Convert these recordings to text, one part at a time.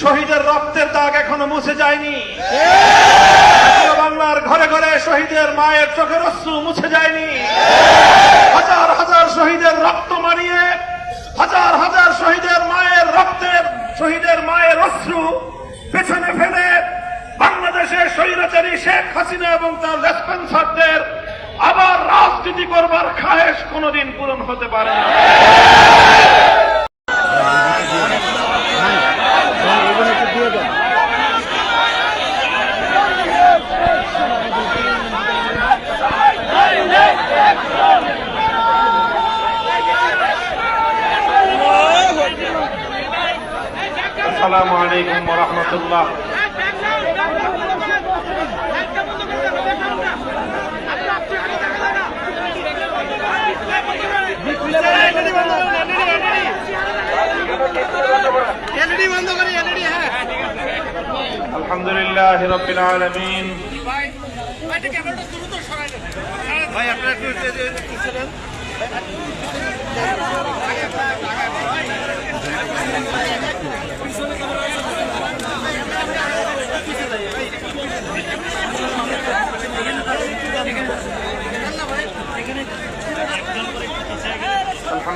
শহীদের রক্তের দাগ এখনও মুছে যায়নি। বাংলার ঘরে ঘরে শহীদের মায়ের চোখের অশ্রু মুছে যায়নি। হাজার হাজার শহীদের রক্ত মারিয়ে হাজার হাজার শহীদের মায়ের রক্তের, শহীদের মায়ের অশ্রু পেছনে ফেলে বাংলাদেশের স্বৈরাচারী শেখ হাসিনা এবং তার রেসপন্সারদের আবার রাজনীতি করবার খায়েশ কোনোদিন পূরণ হতে পারে না আসসালামু আলাইকুম রহমতুল্লাহ হ্যাঁ আলহামদুলিল্লাহ রবিল আলমিন ভাই আপনারা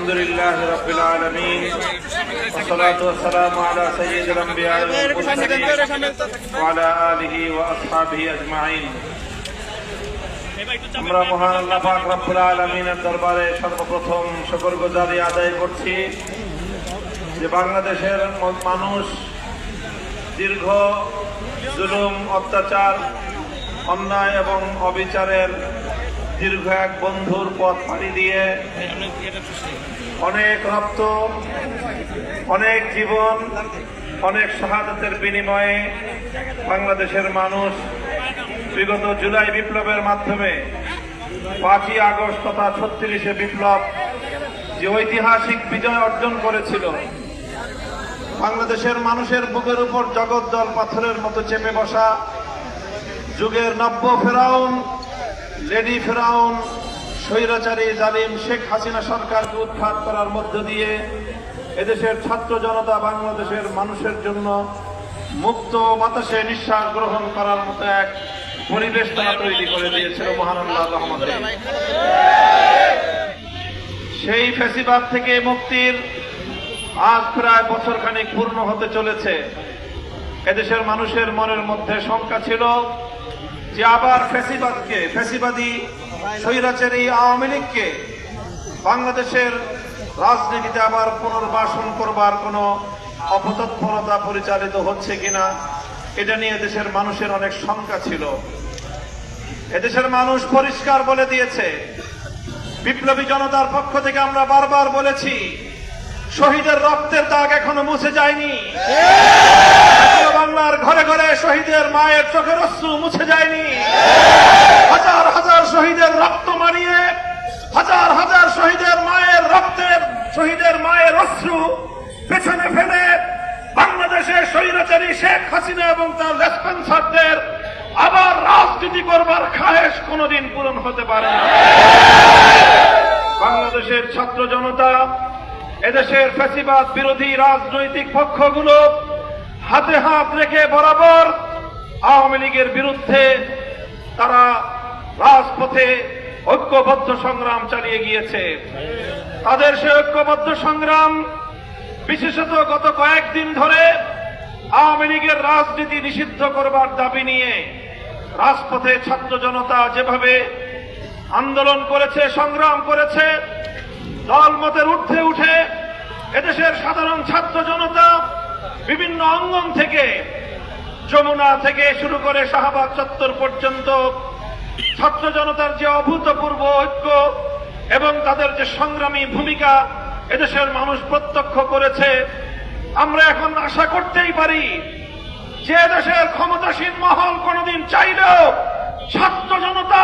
الحمد لله رب العالمين والصلاة والسلام على سيد الأنبياء والمرسلين وعلى آله وأصحابه أجمعين আমরা মহান আল্লাহ পাক রব্বুল আলমিনের দরবারে সর্বপ্রথম শকর গুজারি আদায় করছি যে বাংলাদেশের ম- মানুষ দীর্ঘ জুলুম অত্যাচার অন্যায় এবং অবিচারের দীর্ঘ এক বন্ধুর পথ পাড়ি দিয়ে অনেক রক্ত, অনেক জীবন, অনেক শাহাদতের বিনিময়ে বাংলাদেশের মানুষ বিগত জুলাই বিপ্লবের মাধ্যমে পাঁচই আগস্ট তথা ছত্রিশে বিপ্লব যে ঐতিহাসিক বিজয় অর্জন করেছিল, বাংলাদেশের মানুষের বুকের উপর জগৎ জগদ্দল পাথরের মতো চেপে বসা, যুগের নব্য ফেরাউন, লেডি ফেরাউন স্বৈরাচারী জালিম শেখ হাসিনা সরকারকে উৎখাত করার মধ্য দিয়ে এদেশের ছাত্র জনতা বাংলাদেশের মানুষের জন্য মুক্ত বাতাসে নিঃশ্বাস গ্রহণ করার মতো এক পরিবেশ তারা তৈরি করে দিয়েছিল মহানন্দ রহমতে সেই ফেসিবাদ থেকে মুক্তির আজ প্রায় বছর খানিক পূর্ণ হতে চলেছে। এদেশের মানুষের মনের মধ্যে শঙ্কা ছিল যে আবার ফেসিবাদকে, ফেসিবাদী স্বৈরাচারী আওয়ামী লীগকে বাংলাদেশের রাজনীতিতে আবার পুনর্বাসন করবার কোনো অপতৎপরতা পরিচালিত হচ্ছে কিনা, এটা নিয়ে দেশের মানুষের অনেক শঙ্কা ছিল। এদেশের মানুষ পরিষ্কার বলে দিয়েছে, বিপ্লবী জনতার পক্ষ থেকে আমরা বারবার বলেছি, শহীদের রক্তের দাগ এখনও মুছে যায়নি। বাংলার ঘরে ঘরে শহীদের মায়ের চোখের অশ্রু মুছে যায়নি। হাজার শহীদের রক্ত মারিয়ে হাজার হাজার শহীদের মায়ের রক্তের শহীদের মায়ের অশ্রু পেছনে ফেলে বাংলাদেশের স্বৈরাচারী শেখ হাসিনা এবং তার রেসপন্সারদের আবার রাজনীতি করবার খায়েশ কোনদিন পূরণ হতে পারে না। বাংলাদেশের ছাত্র জনতা, এদেশের ফ্যাসিবাদ বিরোধী রাজনৈতিক পক্ষগুলো হাতে হাত রেখে বরাবর আওয়ামী লীগের বিরুদ্ধে তারা রাজপথে ঐক্যবদ্ধ সংগ্রাম চালিয়ে গিয়েছে। তাদের সে ঐক্যবদ্ধ সংগ্রাম বিশেষত গত কয়েকদিন ধরে আওয়ামী লীগের রাজনীতি নিষিদ্ধ করবার দাবি নিয়ে রাজপথে ছাত্র জনতা যেভাবে আন্দোলন করেছে, সংগ্রাম করেছে, দলমতের ঊর্ধ্বে উঠে এদেশের সাধারণ ছাত্র জনতা বিভিন্ন অঙ্গন থেকে, যমুনা থেকে শুরু করে শাহবাগ চত্বর পর্যন্ত ছাত্র জনতার যে অভূতপূর্ব ঐক্য এবং তাদের যে সংগ্রামী ভূমিকা এদেশের মানুষ প্রত্যক্ষ করেছে, আমরা এখন আশা করতেই পারি যে দেশের ক্ষমতাসীন মহল কোনদিন চাইলেও ছাত্র জনতা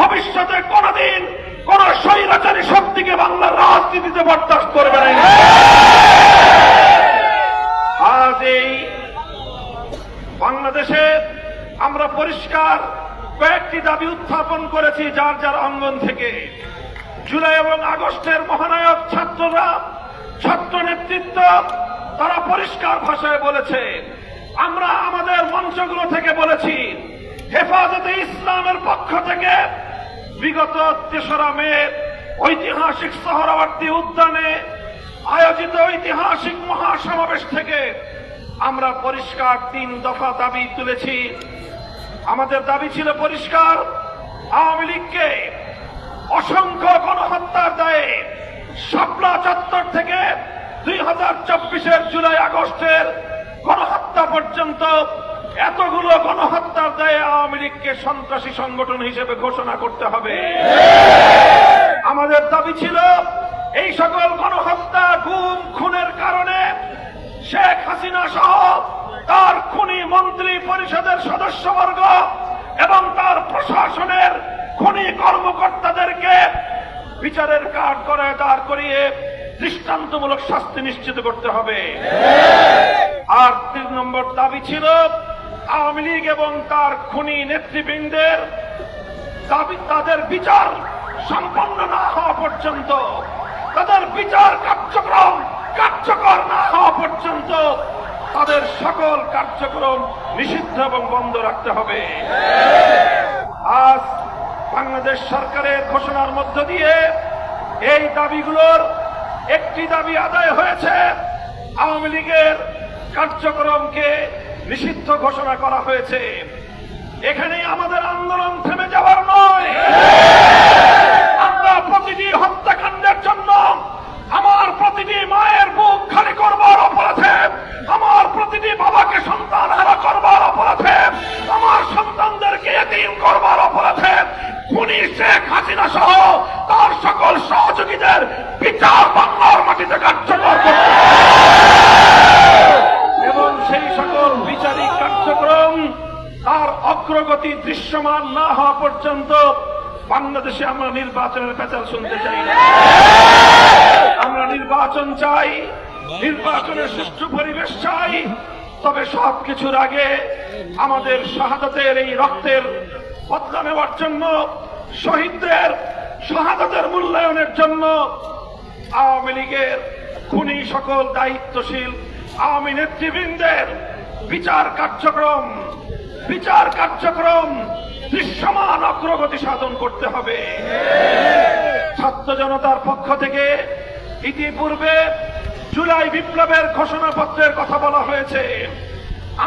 ভবিষ্যতে কোনদিন কোন স্বৈরাচারী শক্তিকে বাংলার রাজনীতিতে বরদাস্ত করবে না। আজ এই বাংলাদেশে আমরা পরিষ্কার কয়েকটি দাবি উত্থাপন করেছি যার যার অঙ্গন থেকে। জুলাই এবং আগস্টের মহানায়ক ছাত্ররা, ছাত্র নেতৃত্ব, তারা পরিষ্কার ভাষায় বলেছে, আমরা আমাদের মঞ্চগুলো থেকে বলেছি, হেফাজতে ইসলামের পক্ষ থেকে বিগত তেসরা মে ঐতিহাসিক সহরাবর্তী উদ্যানে আয়োজিত ঐতিহাসিক মহাসমাবেশ থেকে আমরা পরিষ্কার তিন দফা দাবি তুলেছি। আমাদের দাবি ছিল পরিষ্কার। আওয়ামী লীগকে অসংখ্য গণহত্যার দায়ে শাপলা চত্বর থেকে দুই হাজার চব্বিশের জুলাই আগস্টের গণহত্যা পর্যন্ত এতগুলো গণহত্যার দায়ে আওয়ামী লীগকে সন্ত্রাসী সংগঠন হিসেবে ঘোষণা করতে হবে। আমাদের দাবি ছিল এই সকল গণহত্যা, গুম, খুনের কারণে শেখ হাসিনা সহ খুনি মন্ত্রী পরিষদের সদস্যবর্গ এবং তার প্রশাসনের খুনি কর্মকর্তাদেরকে বিচারের কাঠ করে দাঁড় করিয়ে দৃষ্টান্তমূলক শাস্তি নিশ্চিত করতে হবে। আর তিন নম্বর দাবি ছিল, আওয়ামী লীগ এবং তার খুনি নেতৃবৃন্দের দাবি, তাদের বিচার সম্পন্ন না হওয়া পর্যন্ত, তাদের বিচার কার্যক্রম কার্যকর না হওয়া পর্যন্ত তাদের সকল কার্যক্রম নিষিদ্ধ এবং বন্ধ রাখতে হবে। আজ বাংলাদেশ সরকারের ঘোষণার মধ্য দিয়ে এই দাবিগুলোর একটি দাবি আদায় হয়েছে। আওয়ামী লীগের কার্যক্রমকে নিষিদ্ধ ঘোষণা করা হয়েছে। এখানে আমাদের আন্দোলন থেমে যাওয়ার নয়। আমরা প্রতিটি হত্যাকাণ্ডের জন্য আমার প্রতিটি মায়ের বুক খালি করবার অপরাধে আমার প্রতিটি বাবাকে সন্তান হারা করবার অপরাধে আমার সন্তানদেরকে এতিম করবার অপরাধে খুনি শেখ হাসিনা সহ তার সকল সহযোগীদের বিচার বাংলার মাটিতে কার্যকর করতে হবে। এবং সেই সকল বিচারিক কার্যক্রম তার দৃশ্যমান না হওয়া পর্যন্ত বাংলাদেশে আমরা নির্বাচনের পেঁচাল শুনতে চাই না। আমরা নির্বাচন চাই, নির্বাচনের সুষ্ঠু পরিবেশ চাই। তবে সব কিছুর আগে আমাদের শাহাদাতের এই রক্তের বদলা নেওয়ার জন্য, শহীদদের শাহাদাতের মূল্যায়নের জন্য আওয়ামী লীগের খুনি সকল দায়িত্বশীল আওয়ামী নেতৃবৃন্দের বিচার কার্যক্রম বিচার কার্যক্রম দৃশ্যমান অগ্রগতি সাধন করতে হবে। ছাত্র জনতার পক্ষ থেকে ইতিপূর্বে জুলাই বিপ্লবের ঘোষণাপত্রের কথা বলা হয়েছে।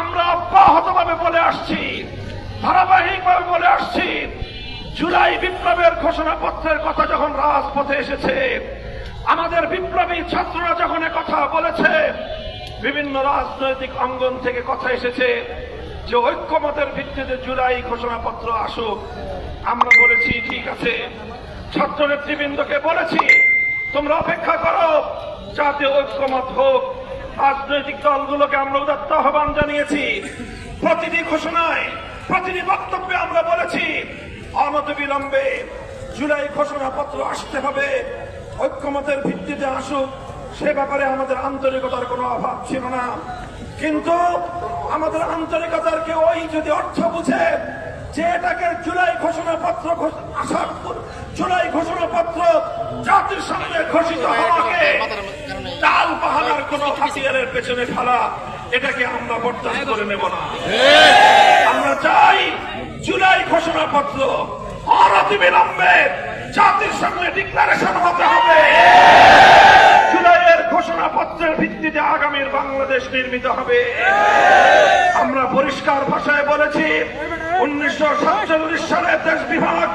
আমরা অব্যাহতভাবে বলে আসছি, ধারাবাহিকভাবে বলে আসছি, জুলাই বিপ্লবের ঘোষণাপত্রের কথা যখন রাজপথে এসেছে, আমাদের বিপ্লবী ছাত্ররা যখন কথা বলেছে, বিভিন্ন রাজনৈতিক অঙ্গন থেকে কথা এসেছে যে ঐক্যমতের ভিত্তিতে জুলাই ঘোষণাপত্র আসুক, আমরা বলেছি, ঠিক আছে। ছাত্র নেতৃবৃন্দকে বলেছি, তোমরা অপেক্ষা করো, যাতে ঐক্যমত হোক। রাজনৈতিক দলগুলোকে আমরা উদাত্ত আহ্বান জানিয়েছি। প্রতিটি ঘোষণায়, প্রতিটি বক্তব্যে আমরা বলেছি অনত বিলম্বে জুলাই ঘোষণাপত্র আসতে হবে। ঐক্যমতের ভিত্তিতে আসুক। সে ব্যাপারে আমাদের আন্তরিকতার কোনো অভাব ছিল না। কিন্তু আমাদের আন্তরিকতার কেউ ওই যদি অর্থ বুঝে যে এটাকে জুলাই ঘোষণাপত্র ঘোষ- আসার জুলাই ঘোষণাপত্র জাতির সামনে ঘোষিত হওয়াকে ডাল পাহাড়ার কোন হাতিয়ারের পেছনে ফেলা এটাকে আমরা বরদাস্ত করে নেব না। আমরা চাই জুলাই ঘোষণাপত্র অনতি বিলম্বে জাতির সামনে ডিক্লারেশন হতে হবে। জুলাইয়ের ঘোষণাপত্রের ভিত্তিতে আগামীর বাংলাদেশ নির্মিত হবে। আমরা পরিষ্কার ভাষায় বলেছি, উনিশশো সাতচল্লিশ সালের দেশ বিভাগ,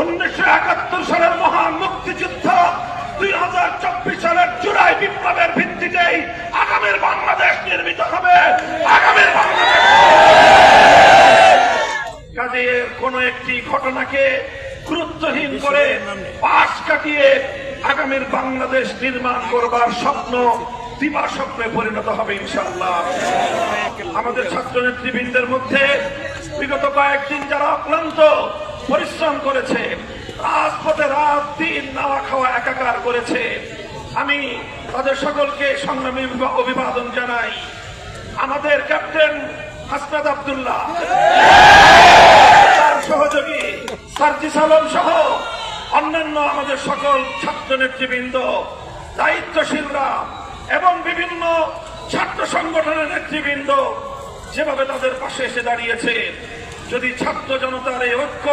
উনিশশো একাত্তর সালের মহান মুক্তিযুদ্ধ, দুই হাজার চব্বিশ সালের জুলাই বিপ্লবের ভিত্তিতেই আগামীর বাংলাদেশ নির্মিত হবে। আগামীর কাজে কোন একটি ঘটনাকে গুরুত্বহীন করে পাশ কাটিয়ে আগামীর বাংলাদেশ নির্মাণ করবার স্বপ্ন দিবা স্বপ্নে পরিণত হবে ইনশাআল্লাহ। আমাদের ছাত্র নেতৃবৃন্দের মধ্যে বিগত কয়েকদিন যারা অক্লান্ত পরিশ্রম করেছে, রাজপথে রাত দিন নাওয়া খাওয়া একাকার করেছে, আমি তাদের সকলকে সংগ্রামী অভিবাদন জানাই। আমাদের ক্যাপ্টেন হাসনাদ আবদুল্লাহ, তার সহযোগী সার্জিস আলম সহ অন্যান্য আমাদের সকল ছাত্র নেতৃবৃন্দ, দায়িত্বশীলরা এবং বিভিন্ন ছাত্র সংগঠনের নেতৃবৃন্দ যেভাবে তাদের পাশে এসে দাঁড়িয়েছে, যদি ছাত্র জনতার এই ঐক্য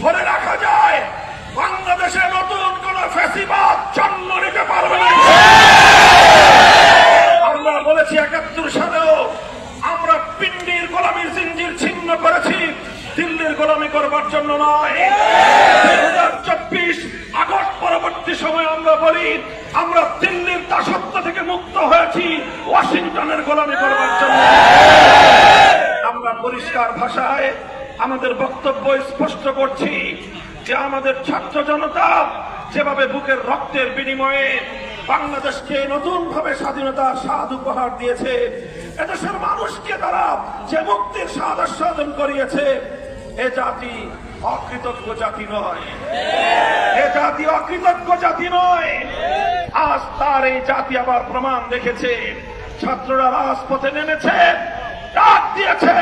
ধরে রাখা যায়, বাংলাদেশে নতুন কোন ফ্যাসিবাদ জন্ম নিতে পারবে না। গোলামি করবার জন্য। আমরা পরিষ্কার ভাষায় আমাদের বক্তব্য স্পষ্ট করছি যে আমাদের ছাত্র জনতা যেভাবে বুকের রক্তের বিনিময়ে বাংলাদেশকে নতুন ভাবে স্বাধীনতার স্বাদ উপহার দিয়েছে, এদেশের মানুষকে তারা যে মুক্তির স্বাদ আস্বাদন করিয়েছে, এ জাতি অকৃতজ্ঞ জাতি নয়। এ জাতি অকৃতজ্ঞ জাতি নয়। আজ তার এই জাতি আবার প্রমাণ রেখেছে ছাত্ররা রাজপথে নেমেছে, ডাক দিয়েছে।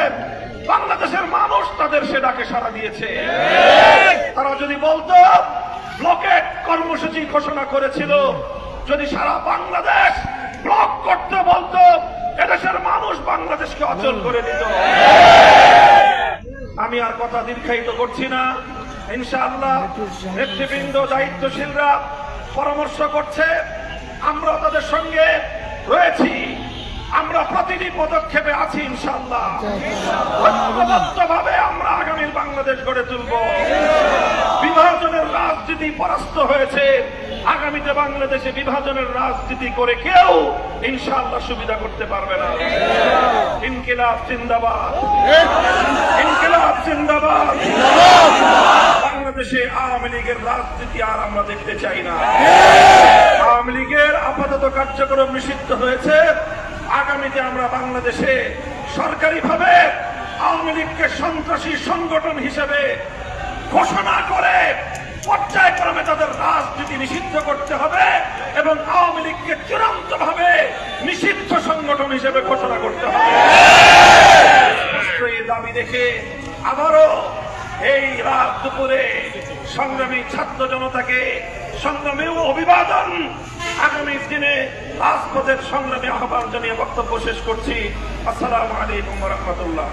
বাংলাদেশের মানুষ তাদের সে ডাকে সাড়া দিয়েছে। তারা যদি বলতো ব্লকেট কর্মসূচি ঘোষণা করেছিল, যদি সারা বাংলাদেশ ব্লক করতে বলতো, এদেশের মানুষ বাংলাদেশকে অচল করে দিত। আমি আর কথা দীর্ঘায়িত করছি না। ইনশাআল্লাহ, নেতৃবৃন্দ, দায়িত্বশীলরা পরামর্শ করছে আমরা তাদের সঙ্গে রয়েছি। আমরা প্রতিটি পদক্ষেপে আছি, ইনশাআল্লাহ। ভাবে আমরা আগামীর বাংলাদেশ গড়ে তুলব। বিভাজনের রাজনীতি পরাস্ত হয়েছে। আগামীতে বাংলাদেশে বিভাজনের রাজনীতি করে কেউ, ইনশাআল্লাহ, সুবিধা করতে পারবে না। ইনকিলাব জিন্দাবাদ। ইনকিলাব জিন্দাবাদ। বাংলাদেশে আওয়ামী লীগের রাজনীতি আর আমরা দেখতে চাই না। আওয়ামী লীগের আপাতত কার্যক্রম নিষিদ্ধ হয়েছে। আগামীতে আমরা বাংলাদেশে সরকারিভাবে আওয়ামী লীগকে সন্ত্রাসী সংগঠন হিসেবে ঘোষণা করে পর্যায়ক্রমে তাদের রাজনীতি নিষিদ্ধ করতে হবে এবং আওয়ামী লীগকে চূড়ান্ত ভাবে নিষিদ্ধ সংগঠন হিসেবে ঘোষণা করতে হবে। এই দাবি দেখে আবারও এই রাত দুপুরে সংগ্রামী ছাত্র জনতাকে সংগ্রামী অভিবাদন আগামী দিনে রাজপথের সংগ্রামে আহ্বান জানিয়ে বক্তব্য শেষ করছি। আসসালামু আলাইকুম রহমতুল্লাহ।